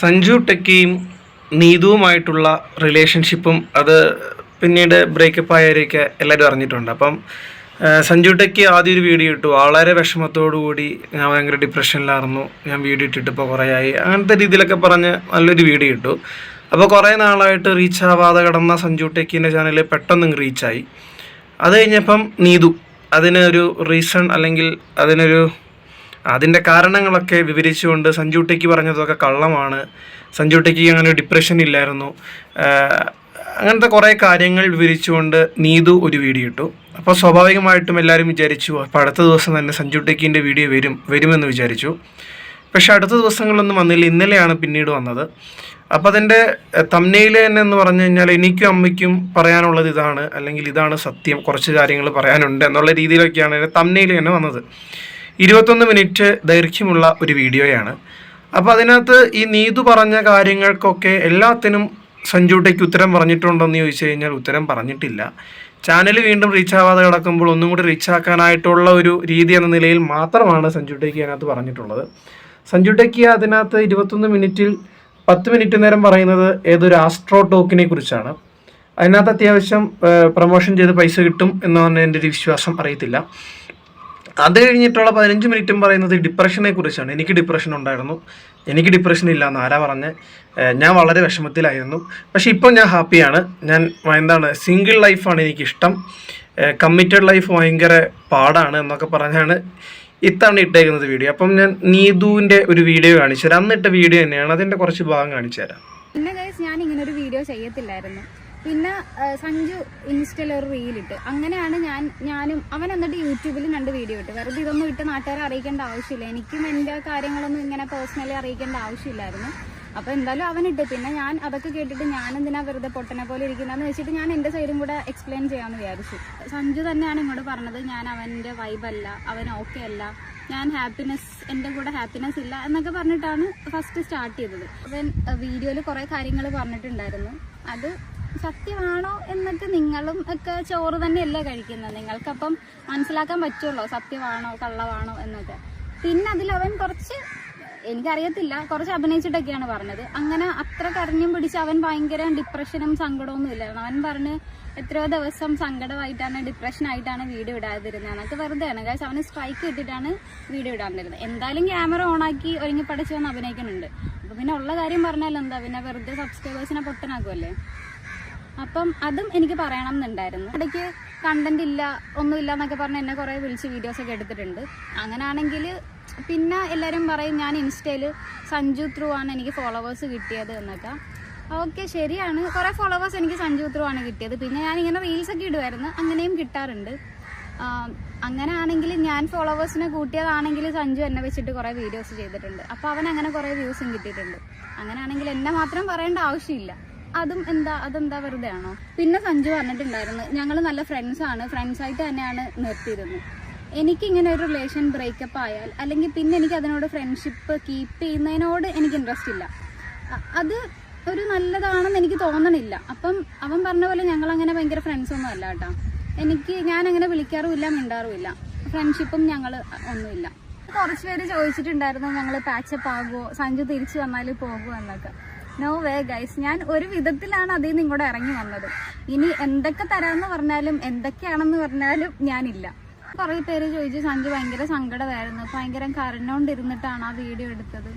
സഞ്ജു ടെക്കിയും നീതുവുമായിട്ടുള്ള റിലേഷൻഷിപ്പും അത് പിന്നീട് ബ്രേക്കപ്പ് ആയവരെയൊക്കെ എല്ലാവരും അറിഞ്ഞിട്ടുണ്ട്. അപ്പം സഞ്ജു ടെക്കി ആദ്യം ഒരു വീഡിയോ ഇട്ടു. വളരെ കൂടി ഞാൻ ഭയങ്കര ഡിപ്രഷനിലായിരുന്നു ഞാൻ വീഡിയോ ഇട്ടിട്ട് ഇപ്പോൾ കുറേ ആയി അങ്ങനത്തെ രീതിയിലൊക്കെ പറഞ്ഞ് നല്ലൊരു വീഡിയോ ഇട്ടു. അപ്പോൾ കുറേ നാളായിട്ട് റീച്ച് ആവാതെ കിടന്ന സഞ്ജു ടെക്കിന്റെ ചാനൽ പെട്ടെന്ന് റീച്ചായി അത് കഴിഞ്ഞപ്പം നീതു. അതിനൊരു റീസൺ അല്ലെങ്കിൽ അതിനൊരു അതിന്റെ കാരണങ്ങളൊക്കെ വിവരിച്ചുകൊണ്ട് സഞ്ജു ടെക്കി പറഞ്ഞതൊക്കെ കള്ളമാണ്. സഞ്ജു ടെക്കി അങ്ങനെ ഡിപ്രഷൻ ഇല്ലായിരുന്നു. അങ്ങനത്തെ കുറേ കാര്യങ്ങൾ വിവരിച്ചുകൊണ്ട് നീതു ഒരു വീഡിയോ ഇട്ടു. അപ്പോൾ സ്വാഭാവികമായിട്ടും എല്ലാവരും വിചാരിച്ചു അപ്പോൾ അടുത്ത ദിവസം തന്നെ സഞ്ജു ടെക്കിന്റെ വീഡിയോ വരും വരുമെന്ന് വിചാരിച്ചു. പക്ഷേ അടുത്ത ദിവസങ്ങളൊന്നും വന്നില്ല. ഇന്നലെയാണ് പിന്നീട് വന്നത്. അപ്പോൾ അതിന്റെ തമ്മയിൽ തന്നെ എന്ന് പറഞ്ഞു കഴിഞ്ഞാൽ എനിക്കും അമ്മയ്ക്കും പറയാനുള്ളത് ഇതാണ്. അല്ലെങ്കിൽ ഇതാണ് സത്യം. കുറച്ച് കാര്യങ്ങൾ പറയാനുണ്ട് എന്നുള്ള രീതിയിലൊക്കെയാണ് അതിന്റെ തമ്മനയിൽ തന്നെ വന്നത്. ഇരുപത്തൊന്ന് മിനിറ്റ് ദൈർഘ്യമുള്ള ഒരു വീഡിയോയാണ്. അപ്പോൾ അതിനകത്ത് ഈ നീതു പറഞ്ഞ കാര്യങ്ങൾക്കൊക്കെ എല്ലാത്തിനും സഞ്ജുട്ടയ്ക്ക് ഉത്തരം പറഞ്ഞിട്ടുണ്ടോയെന്ന് ചോദിച്ചു കഴിഞ്ഞാൽ ഉത്തരം പറഞ്ഞിട്ടില്ല. ചാനൽ വീണ്ടും റീച്ച് ആവാതെ കിടക്കുമ്പോൾ ഒന്നും കൂടി റീച്ച് ആക്കാനായിട്ടുള്ള ഒരു രീതി എന്ന നിലയിൽ മാത്രമാണ് സഞ്ജുട്ടയ്ക്ക് അതിനകത്ത് പറഞ്ഞിട്ടുള്ളത്. സഞ്ജുട്ടയ്ക്ക് അതിനകത്ത് ഇരുപത്തൊന്ന് മിനിറ്റിൽ പത്ത് മിനിറ്റ് നേരം പറയുന്നത് ഏതൊരു ആസ്ട്രോ ടോക്കിനെ കുറിച്ചാണ്. അതിനകത്ത് അത്യാവശ്യം പ്രൊമോഷൻ ചെയ്ത് പൈസ കിട്ടും എന്നാണ് എന്റെ ഒരു വിശ്വാസം അറിയത്തില്ല. അത് കഴിഞ്ഞിട്ടുള്ള പതിനഞ്ച് മിനിറ്റും പറയുന്നത് ഡിപ്രഷനെ കുറിച്ചാണ്. എനിക്ക് ഡിപ്രഷൻ ഉണ്ടായിരുന്നു. എനിക്ക് ഡിപ്രഷൻ ഇല്ല എന്ന് ആരാ പറഞ്ഞ്? ഞാൻ വളരെ വിഷമത്തിലായിരുന്നു. പക്ഷേ ഇപ്പോൾ ഞാൻ ഹാപ്പിയാണ്. ഞാൻ എന്താണ് സിംഗിൾ ലൈഫാണ് എനിക്കിഷ്ടം. കമ്മിറ്റഡ് ലൈഫ് ഭയങ്കര പാടാണ് എന്നൊക്കെ പറഞ്ഞാണ് ഇത്തവണ ഇട്ടേക്കുന്നത് വീഡിയോ അപ്പം ഞാൻ നീതുവിന്റെ ഒരു വീഡിയോ കാണിച്ചു തരാം. അന്നിട്ട വീഡിയോ തന്നെയാണ്. അതിന്റെ കുറച്ച് ഭാഗം കാണിച്ചു തരാം. പിന്നെ ഞാൻ ഇങ്ങനെ ഒരു വീഡിയോ ചെയ്യത്തില്ലായിരുന്നു. പിന്നെ സഞ്ജു ഇൻസ്റ്റയിൽ ഒരു റീൽ ഇട്ട്. അങ്ങനെയാണ് ഞാൻ ഞാനും അവൻ എന്നിട്ട് യൂട്യൂബിൽ രണ്ട് വീഡിയോ ഇട്ട്. വെറുതെ ഇതൊന്നും ഇട്ട് നാട്ടുകാരെ അറിയിക്കേണ്ട ആവശ്യമില്ല. എനിക്കും എന്റെ കാര്യങ്ങളൊന്നും ഇങ്ങനെ പേഴ്സണലി അറിയിക്കേണ്ട ആവശ്യമില്ലായിരുന്നു. അപ്പൊ എന്തായാലും അവൻ ഇട്ട്. പിന്നെ ഞാൻ അതൊക്കെ കേട്ടിട്ട് ഞാൻ എന്തിനാ വെറുതെ പൊട്ടനെ പോലെ ഇരിക്കുന്നതെന്ന് വെച്ചിട്ട് ഞാൻ എന്റെ സൈഡും കൂടെ എക്സ്പ്ലെയിൻ ചെയ്യാമെന്ന് വിചാരിച്ചു. സഞ്ജു തന്നെയാണ് ഇങ്ങോട്ട് പറഞ്ഞത്. ഞാൻ അവന്റെ വൈബല്ല അവൻ ഓക്കെ അല്ല. ഞാൻ ഹാപ്പിനെസ് എന്റെ കൂടെ ഹാപ്പിനെസ് ഇല്ല എന്നൊക്കെ പറഞ്ഞിട്ടാണ് ഫസ്റ്റ് സ്റ്റാർട്ട് ചെയ്തത്. അവൻ വീഡിയോയിൽ കുറേ കാര്യങ്ങൾ പറഞ്ഞിട്ടുണ്ടായിരുന്നു. അത് സത്യമാണോ എന്നിട്ട് നിങ്ങളും ഒക്കെ ചോറ് തന്നെയല്ലേ കഴിക്കുന്നത്? നിങ്ങൾക്കപ്പം മനസ്സിലാക്കാൻ പറ്റുള്ളൂ സത്യമാണോ കള്ളമാണോ എന്നൊക്കെ പിന്നെ അതിൽ അവൻ കുറച്ച് എനിക്കറിയത്തില്ല കുറച്ച് അഭിനയിച്ചിട്ടൊക്കെയാണ് പറഞ്ഞത്. അങ്ങനെ അത്ര കരഞ്ഞും പിടിച്ച് അവൻ ഭയങ്കര ഡിപ്രഷനും സങ്കടമൊന്നും ഇല്ലായിരുന്നു അവൻ പറഞ്ഞ് എത്രയോ ദിവസം സങ്കടമായിട്ടാണ് ഡിപ്രഷനായിട്ടാണ് വീഡിയോ ഇടാതിരുന്നത് എന്നൊക്കെ വെറുതെയാണ്. കാശ് അവന് സ്ട്രൈക്ക് ഇട്ടിട്ടാണ് വീഡിയോ ഇടാതിരുന്നത് എന്തായാലും ക്യാമറ ഓണാക്കി ഒരുങ്ങി പഠിച്ചു വന്ന് അഭിനയിക്കുന്നുണ്ട്. അപ്പൊ പിന്നെ ഉള്ള കാര്യം പറഞ്ഞാൽ എന്താ പിന്നെ വെറുതെ സബ്സ്ക്രൈബേഴ്സിനെ പൊട്ടനാക്കുമല്ലേ അപ്പം അതും എനിക്ക് പറയണം എന്നുണ്ടായിരുന്നു ഇടയ്ക്ക് കണ്ടന്റ് ഇല്ല ഒന്നുമില്ല എന്നൊക്കെ പറഞ്ഞ് എന്നെ കുറേ വിളിച്ച് വീഡിയോസ് ഒക്കെ എടുത്തിട്ടുണ്ട്. അങ്ങനാണെങ്കിൽ പിന്നെ എല്ലാവരും പറയും ഞാൻ ഇൻസ്റ്റയിൽ സഞ്ജു ത്രൂ ആണ് എനിക്ക് ഫോളോവേഴ്സ് കിട്ടിയത് എന്നൊക്കെ. ഓക്കെ ശരിയാണ്. കുറേ ഫോളോവേഴ്സ് എനിക്ക് സഞ്ജു ത്രൂ ആണ് കിട്ടിയത്. പിന്നെ ഞാൻ ഇങ്ങനെ റീൽസ് ഒക്കെ ഇടുമായിരുന്നു അങ്ങനെയും കിട്ടാറുണ്ട്. അങ്ങനെ ആണെങ്കിൽ ഞാൻ ഫോളോവേഴ്സിനെ കൂട്ടിയതാണെങ്കിൽ സഞ്ജു എന്നെ വെച്ചിട്ട് കുറേ വീഡിയോസ് ചെയ്തിട്ടുണ്ട്. അപ്പോൾ അവൻ അങ്ങനെ കുറേ വ്യൂസും കിട്ടിയിട്ടുണ്ട്. അങ്ങനെയാണെങ്കിൽ എന്നെ മാത്രം പറയേണ്ട ആവശ്യമില്ല. അതും എന്താ അതെന്താ വെറുതെ ആണോ? പിന്നെ സഞ്ജു പറഞ്ഞിട്ടുണ്ടായിരുന്നു ഞങ്ങൾ നല്ല ഫ്രണ്ട്സ് ആണ് ഫ്രണ്ട്സ് ആയിട്ട് തന്നെയാണ് നിർത്തിയിരുന്നത്. എനിക്ക് ഇങ്ങനെ ഒരു റിലേഷൻ ബ്രേക്കപ്പ് ആയാൽ അല്ലെങ്കിൽ പിന്നെ എനിക്ക് അതിനോട് ഫ്രണ്ട്ഷിപ്പ് കീപ്പ് ചെയ്യുന്നതിനോട് എനിക്ക് ഇൻട്രസ്റ്റ് ഇല്ല. അത് ഒരു നല്ലതാണെന്ന് എനിക്ക് തോന്നണില്ല. അപ്പം അവൻ പറഞ്ഞ പോലെ ഞങ്ങൾ അങ്ങനെ ഭയങ്കര ഫ്രണ്ട്സ് ഒന്നും അല്ല കേട്ടോ. എനിക്ക് ഞാൻ അങ്ങനെ വിളിക്കാറുമില്ല മിണ്ടാറുമില്ല. ഫ്രണ്ട്ഷിപ്പും ഞങ്ങൾ ഒന്നുമില്ല. കുറച്ച് പേര് ചോദിച്ചിട്ടുണ്ടായിരുന്നു ഞങ്ങൾ പാച്ചപ്പ് ആകുമോ സഞ്ജു തിരിച്ചു വന്നാൽ പോകുമോ എന്നൊക്കെ. നോ വേ ഗൈസ് ഞാൻ ഒരു വിധത്തിലാണ് അതിൽ നിന്ന് ഇങ്ങോട്ട് ഇറങ്ങി വന്നത്. ഇനി എന്തൊക്കെ തരാമെന്ന് പറഞ്ഞാലും എന്തൊക്കെയാണെന്ന് പറഞ്ഞാലും ഞാനില്ല. കുറേ പേര് ചോദിച്ചു സഞ്ജു ഭയങ്കര സങ്കടമായിരുന്നു. ഭയങ്കര കരഞ്ഞോണ്ടിരുന്നിട്ടാണ് ആ വീഡിയോ എടുത്തത്.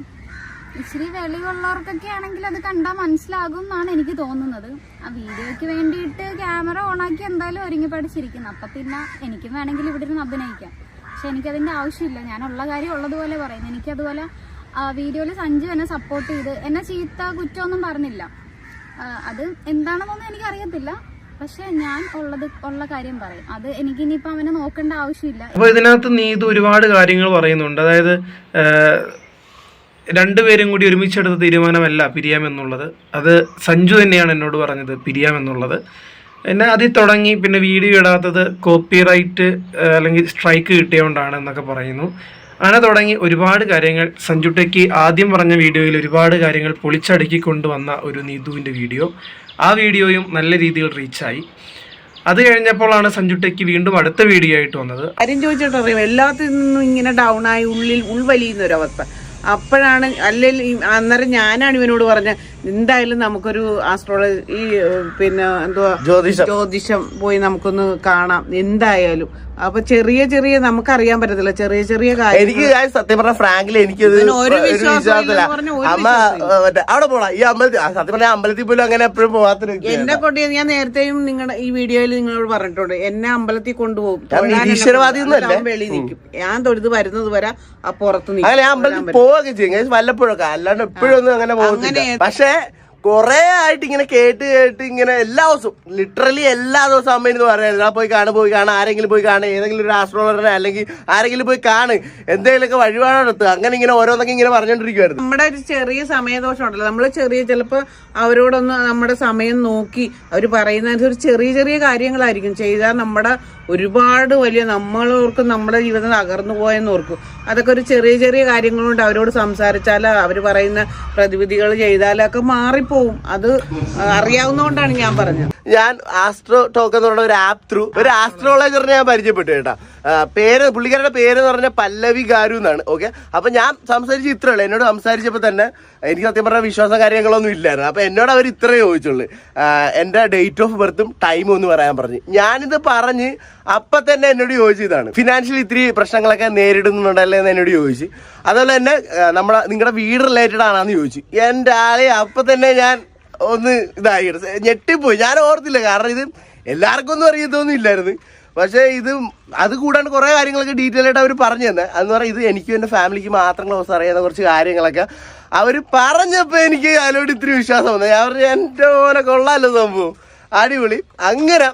ഇച്ചിരി വെളിവുള്ളവർക്കൊക്കെ ആണെങ്കിൽ അത് കണ്ടാൽ മനസ്സിലാകും എന്നാണ് എനിക്ക് തോന്നുന്നത്. ആ വീഡിയോയ്ക്ക് വേണ്ടിയിട്ട് ക്യാമറ ഓണാക്കി എന്തായാലും ഒരുങ്ങി പഠിച്ചിരിക്കുന്നു. അപ്പം പിന്നെ എനിക്കും വേണമെങ്കിൽ ഇവിടെ ഇരുന്ന് അഭിനയിക്കാം. പക്ഷെ എനിക്കതിന്റെ ആവശ്യമില്ല. ഞാനുള്ള കാര്യം ഉള്ളതുപോലെ പറയുന്നു. എനിക്കതുപോലെ വീഡിയോയിൽ സഞ്ജു എന്നെ സപ്പോർട്ട് ചെയ്ത്. എന്നെ ചീത്ത കുറ്റമൊന്നും പറഞ്ഞില്ല. അത് എന്താണെന്നൊന്നും എനിക്കറിയത്തില്ല. പക്ഷെ ഞാൻ ഉള്ളത് ഉള്ള കാര്യം പറയും. അത് എനിക്ക് ഇനിയിപ്പൊ അവനെ നോക്കേണ്ട ആവശ്യമില്ല. അപ്പൊ ഇതിനകത്ത് നീതു ഒരുപാട് കാര്യങ്ങൾ പറയുന്നുണ്ട്. അതായത് രണ്ടുപേരും കൂടി ഒരുമിച്ചെടുത്ത തീരുമാനമല്ല പിരിയാമെന്നുള്ളത് അത് സഞ്ജു തന്നെയാണ് എന്നോട് പറഞ്ഞത് പിരിയാമെന്നുള്ളത് പിന്നെ അതിൽ തുടങ്ങി പിന്നെ വീഡിയോ ഇടാത്തത് കോപ്പിറൈറ്റ് അല്ലെങ്കിൽ സ്ട്രൈക്ക് കിട്ടിയതുകൊണ്ടാണ് എന്നൊക്കെ പറയുന്നു. അങ്ങനെ തുടങ്ങി ഒരുപാട് കാര്യങ്ങൾ സഞ്ജുട്ടയ്ക്ക് ആദ്യം പറഞ്ഞ വീഡിയോയിൽ ഒരുപാട് കാര്യങ്ങൾ പൊളിച്ചടുക്കി കൊണ്ടുവന്ന ഒരു നീതുവിന്റെ വീഡിയോ. ആ വീഡിയോയും നല്ല രീതിയിൽ റീച്ചായി. അത് കഴിഞ്ഞപ്പോഴാണ് സഞ്ജുട്ടയ്ക്ക് വീണ്ടും അടുത്ത വീഡിയോ ആയിട്ട് വന്നത്. കാര്യം ചോദിച്ചിട്ട് അറിയാം? എല്ലാത്തിൽ നിന്നും ഇങ്ങനെ ഡൗൺ ആയി ഉള്ളിൽ ഉൾവലിയുന്ന ഒരവസ്ഥ അപ്പോഴാണ് അല്ലെങ്കിൽ അന്നേരം ഞാനാണ് ഇവനോട് പറഞ്ഞ എന്തായാലും നമുക്കൊരു ആസ്ട്രോളജി ഈ പിന്നെ എന്തുവാ? ജ്യോതിഷം. ജ്യോതിഷം പോയി നമുക്കൊന്ന് കാണാം. എന്തായാലും. അപ്പൊ ചെറിയ ചെറിയ നമുക്ക് അറിയാൻ പറ്റത്തില്ല. ചെറിയ ചെറിയ കാര്യം എനിക്ക് സത്യം പറഞ്ഞ ഫ്രാങ്കിൽ എനിക്ക് ഒരു വിശ്വാസമില്ല. അമ്മ അവിടെ പോണ. ഈ അമ്പലത്തിൽ സത്യം പറഞ്ഞ അമ്പലത്തിൽ പോലും അങ്ങനെ എപ്പോഴും പോവാത്ത എന്റെ എന്നെ കൊണ്ട് ഞാൻ നേരത്തെയും നിങ്ങളുടെ ഈ വീഡിയോയിൽ നിങ്ങളോട് പറഞ്ഞിട്ടുണ്ട്. എന്നെ അമ്പലത്തിൽ കൊണ്ടുപോകും. ഈശ്വരവാദി വെളിയിൽ നിൽക്കും. ഞാൻ തൊഴുത് വരുന്നത് വരെ ആ പുറത്ത് നിൽക്കും. അമ്പലത്തിൽ പോവുകയൊക്കെ ചെയ്യും. വല്ലപ്പോഴൊക്കെ. അല്ലാണ്ട് എപ്പോഴും ഒന്നും അങ്ങനെ പോകുന്നില്ല അങ്ങനെ- പക്ഷേ കൊറേ ആയിട്ട് ഇങ്ങനെ കേട്ട് കേട്ട് ഇങ്ങനെ എല്ലാ ദിവസവും ലിറ്ററലി എല്ലാ ദിവസവും അമ്മ എന്ന് പറയുന്നത് പോയി കാണു പോയി കാണാൻ ആരെങ്കിലും പോയി കാണുക ഏതെങ്കിലും ഒരു ആസ്ട്രോളറിനെ അല്ലെങ്കിൽ ആരെങ്കിലും പോയി കാണ് എന്തെങ്കിലുമൊക്കെ വഴിപാടെടുത്ത് അങ്ങനെ ഇങ്ങനെ ഓരോന്നൊക്കെ ഇങ്ങനെ പറഞ്ഞോണ്ടിരിക്കുവായിരുന്നു. നമ്മുടെ ഒരു ചെറിയ സമയദോഷം ഉണ്ടല്ലോ. നമ്മൾ ചെറിയ ചിലപ്പോൾ അവരോടൊന്ന് നമ്മുടെ സമയം നോക്കി അവർ ഒരു ചെറിയ ചെറിയ കാര്യങ്ങളായിരിക്കും. ചെയ്താൽ നമ്മുടെ ഒരുപാട് വലിയ നമ്മളോർക്കും നമ്മുടെ ജീവിതം തകർന്നു പോയെന്ന് ഓർക്കും. അതൊക്കെ ഒരു ചെറിയ ചെറിയ കാര്യങ്ങളുണ്ട് അവരോട് സംസാരിച്ചാൽ അവർ പറയുന്ന പ്രതിവിധികൾ ചെയ്താലൊക്കെ മാറിപ്പോവും അത് അറിയാവുന്നതുകൊണ്ടാണ് ഞാൻ പറഞ്ഞത്. ഞാൻ ആസ്ട്രോ ടോക്ക് എന്ന് ഒരു ആപ്പ് ത്രൂ ഒരു ആസ്ട്രോളജറിനെ ഞാൻ പരിചയപ്പെട്ടു കേട്ടാ. പേര് പുള്ളിക്കാരുടെ പേര് എന്ന് പറഞ്ഞാൽ പല്ലവി ഗാരു എന്നാണ് ഓക്കെ അപ്പൊ ഞാൻ സംസാരിച്ച ഇത്രേ ഉള്ളൂ. എന്നോട് സംസാരിച്ചപ്പോൾ തന്നെ എനിക്ക് സത്യം പറഞ്ഞ വിശ്വാസം കാര്യങ്ങളൊന്നും ഇല്ലായിരുന്നു. അപ്പൊ എന്നോട് അവർ ഇത്രേ ചോദിച്ചുള്ളൂ. എന്റെ ഡേറ്റ് ഓഫ് ബർത്തും ടൈമും ഒന്ന് പറയാൻ പറഞ്ഞു. ഞാനിത് പറഞ്ഞ് അപ്പൊ തന്നെ എന്നോട് ചോദിച്ചതാണ്. ഫിനാൻഷ്യൽ ഇത്തിരി പ്രശ്നങ്ങളൊക്കെ നേരിടുന്നുണ്ടല്ലേ എന്ന് എന്നോട് ചോദിച്ചു. അതുപോലെ തന്നെ നമ്മളെ നിങ്ങളുടെ വീട് റിലേറ്റഡ് ആണെന്ന് ചോദിച്ചു. എന്റെ ആളെ അപ്പൊ തന്നെ ഞാൻ ഒന്ന് ഇതായി. ഞെട്ടിപ്പോയി. ഞാൻ ഓർത്തില്ല. കാരണം ഇത് എല്ലാവർക്കും ഒന്നും അറിയത്തൊന്നും ഇല്ലായിരുന്നു. പക്ഷേ ഇത് അത് കൂടാണ്ട് കുറേ കാര്യങ്ങളൊക്കെ ഡീറ്റെയിൽ ആയിട്ട് അവർ പറഞ്ഞു തന്നെ. അതെന്ന് പറഞ്ഞാൽ ഇത് എനിക്കും എന്റെ ഫാമിലിക്ക് മാത്രം ക്ലോസ് അറിയാവുന്ന കുറച്ച് കാര്യങ്ങളൊക്കെ അവർ പറഞ്ഞപ്പോൾ എനിക്ക് അതിലോട് ഇത്തിരി വിശ്വാസം വന്നു. പറഞ്ഞു എന്റെ പോലെ കൊള്ളാമല്ലോ സംഭവം. അടിപൊളി. അങ്ങനെ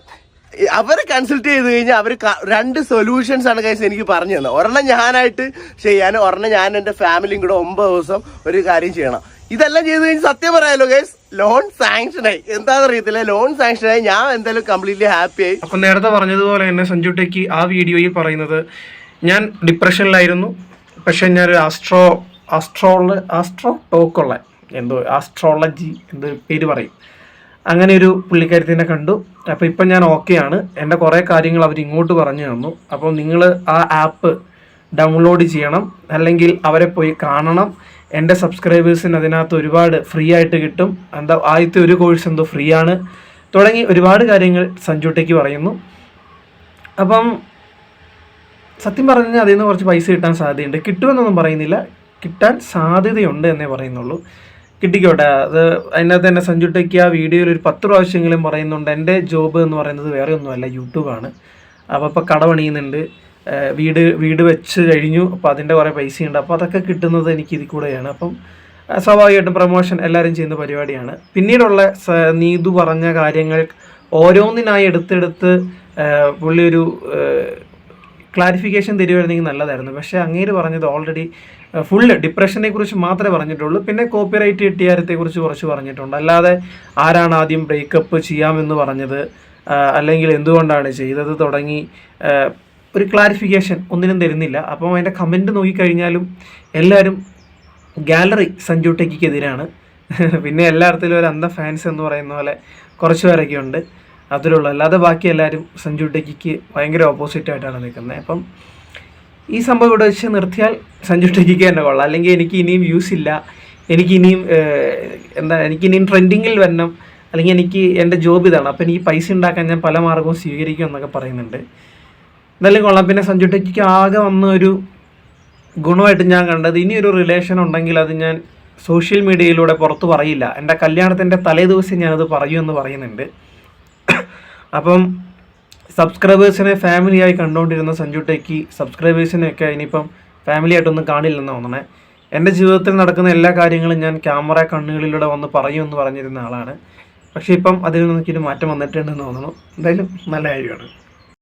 അവരെ കൺസൾട്ട് ചെയ്ത് കഴിഞ്ഞാൽ അവർ രണ്ട് സൊല്യൂഷൻസ് ആണ് കൈസ് എനിക്ക് പറഞ്ഞു തന്നത്. ഒരെണ്ണം ഞാനായിട്ട് ചെയ്യാനും ഒരെണ്ണം ഞാൻ എന്റെ ഫാമിലിയും കൂടെ ഒമ്പത് ദിവസം ഒരു കാര്യം ചെയ്യണം. ഇതെല്ലാം ചെയ്ത് കഴിഞ്ഞ് സത്യം പറയാലോ ഗൈസ് ലോൺ സാങ്ഷൻ ആയി. എന്താണെന്ന് അറിയത്തില്ല ലോൺ സാങ്ഷൻ ആയി. ഞാൻ എന്തായാലും കംപ്ലീറ്റ്ലി ഹാപ്പി ആയി. അപ്പൊ നേരത്തെ പറഞ്ഞതുപോലെ തന്നെ സഞ്ജു ടെക്കി ആ വീഡിയോയിൽ പറയുന്നത് ഞാൻ ഡിപ്രഷനിലായിരുന്നു പക്ഷെ ഞാൻ ഒരു ആസ്ട്രോ ആസ്ട്രോള ആസ്ട്രോ ടോക്കുള്ള എന്തോ ആസ്ട്രോളജി എന്തോ പേര് പറയും. അങ്ങനെ ഒരു പുള്ളിക്കാരത്തിനെ കണ്ടു. അപ്പോൾ ഇപ്പം ഞാൻ ഓക്കെയാണ് എന്റെ കുറേ കാര്യങ്ങൾ അവർ ഇങ്ങോട്ട് പറഞ്ഞു തന്നു. അപ്പോൾ നിങ്ങൾ ആ ആപ്പ് ഡൗൺലോഡ് ചെയ്യണം. അല്ലെങ്കിൽ അവരെ പോയി കാണണം. എന്റെ സബ്സ്ക്രൈബേഴ്സിന് അതിനകത്ത് ഒരുപാട് ഫ്രീ ആയിട്ട് കിട്ടും. എന്താ ആദ്യത്തെ ഒരു കോഴ്സ് എന്തോ ഫ്രീ ആണ്. തുടങ്ങി ഒരുപാട് കാര്യങ്ങൾ സഞ്ജുട്ടേക്ക് പറയുന്നു. അപ്പം സത്യം പറഞ്ഞാൽ അതിൽ നിന്ന് കുറച്ച് പൈസ കിട്ടാൻ സാധ്യതയുണ്ട്. കിട്ടുമെന്നൊന്നും പറയുന്നില്ല. കിട്ടാൻ സാധ്യതയുണ്ട് എന്നേ പറയുന്നുള്ളൂ. കിട്ടിക്കോട്ടെ. അത് അതിനകത്ത് തന്നെ സഞ്ജുട്ടയ്ക്ക് ആ വീഡിയോയിൽ ഒരു പത്ത് പ്രാവശ്യമെങ്കിലും പറയുന്നുണ്ട് എന്റെ ജോബ് എന്ന് പറയുന്നത് വേറെ ഒന്നുമല്ല യൂട്യൂബാണ്. അപ്പോൾ ഇപ്പോൾ കട പണിയുന്നുണ്ട് വീട് വീട് വെച്ച് കഴിഞ്ഞു. അപ്പോൾ അതിന്റെ കുറേ പൈസയുണ്ട്. അപ്പോൾ അതൊക്കെ കിട്ടുന്നത് എനിക്ക് ഇതിൽ കൂടെയാണ്. അപ്പം സ്വാഭാവികമായിട്ടും പ്രൊമോഷൻ എല്ലാവരും ചെയ്യുന്ന പരിപാടിയാണ്. പിന്നീടുള്ള നീതു പറഞ്ഞ കാര്യങ്ങൾ ഓരോന്നിനായി എടുത്തെടുത്ത് പുള്ളി ഒരു ക്ലാരിഫിക്കേഷൻ തരുമായിരുന്നെങ്കിൽ നല്ലതായിരുന്നു. പക്ഷേ അങ്ങേര് പറഞ്ഞത് ഓൾറെഡി ഫുള്ള് ഡിപ്രഷനെ കുറിച്ച് മാത്രമേ പറഞ്ഞിട്ടുള്ളൂ. പിന്നെ കോപ്പിറൈറ്റ് കിട്ടിയാരത്തെക്കുറിച്ച് കുറച്ച് പറഞ്ഞിട്ടുണ്ട്. അല്ലാതെ ആരാണ് ആദ്യം ബ്രേക്കപ്പ് ചെയ്യാമെന്ന് പറഞ്ഞത്? അല്ലെങ്കിൽ എന്തുകൊണ്ടാണ് ചെയ്തത് തുടങ്ങി? ഒരു ക്ലാരിഫിക്കേഷൻ ഒന്നിനും തരുന്നില്ല. അപ്പം അതിന്റെ കമന്റ് നോക്കിക്കഴിഞ്ഞാലും എല്ലാവരും ഗാലറി സഞ്ജു ടെക്കിക്കെതിരാണ് പിന്നെ എല്ലായിടത്തിലും ഒരു അന്ധ ഫാൻസ് എന്ന് പറയുന്ന പോലെ കുറച്ച് പേരൊക്കെ ഉണ്ട്. അതിലുള്ള അല്ലാതെ ബാക്കി എല്ലാവരും സഞ്ജു ടെക്കിക്ക് ഭയങ്കര ഓപ്പോസിറ്റ് ആയിട്ടാണ് നിൽക്കുന്നത്. അപ്പം ഈ സംഭവം ഇവിടെ വെച്ച് നിർത്തിയാൽ സഞ്ജു ടെക്കിക്ക് തന്നെ കൊള്ളാം. അല്ലെങ്കിൽ എനിക്ക് ഇനിയും യൂസ് ഇല്ല. എനിക്ക് ഇനിയും എന്താ എനിക്ക് ഇനിയും ട്രെൻഡിങ്ങിൽ വരണം. അല്ലെങ്കിൽ എനിക്ക് എന്റെ ജോബ് ഇതാണ്. അപ്പം എനിക്ക് പൈസ ഉണ്ടാക്കാൻ ഞാൻ പല മാർഗവും സ്വീകരിക്കും എന്നൊക്കെ പറയുന്നുണ്ട്. എന്തായാലും കൊള്ളാം. പിന്നെ സഞ്ജു ടെക്കിക്ക് ആകെ വന്ന ഒരു ഗുണമായിട്ട് ഞാൻ കണ്ടത് ഇനിയൊരു റിലേഷൻ ഉണ്ടെങ്കിൽ അത് ഞാൻ സോഷ്യൽ മീഡിയയിലൂടെ പുറത്ത് പറയില്ല. എന്റെ കല്യാണത്തിന്റെ തലേ ദിവസം ഞാനത് എന്ന് പറയുന്നുണ്ട്. അപ്പം സബ്സ്ക്രൈബേഴ്സിനെ ഫാമിലിയായി കണ്ടുകൊണ്ടിരുന്ന സഞ്ജു ടെക്കി സബ്സ്ക്രൈബേഴ്സിനെയൊക്കെ ഇനിയിപ്പം ഫാമിലിയായിട്ടൊന്നും കാണില്ലെന്ന് തോന്നണേ. എന്റെ ജീവിതത്തിൽ നടക്കുന്ന എല്ലാ കാര്യങ്ങളും ഞാൻ ക്യാമറ കണ്ണുകളിലൂടെ വന്ന് പറയൂ എന്ന് പറഞ്ഞിരുന്ന ആളാണ്. പക്ഷേ ഇപ്പം അതിൽ നിന്നൊക്കെ ഒരു മാറ്റം വന്നിട്ടുണ്ടെന്ന് തോന്നുന്നു. എന്തായാലും നല്ല കാര്യമാണ്.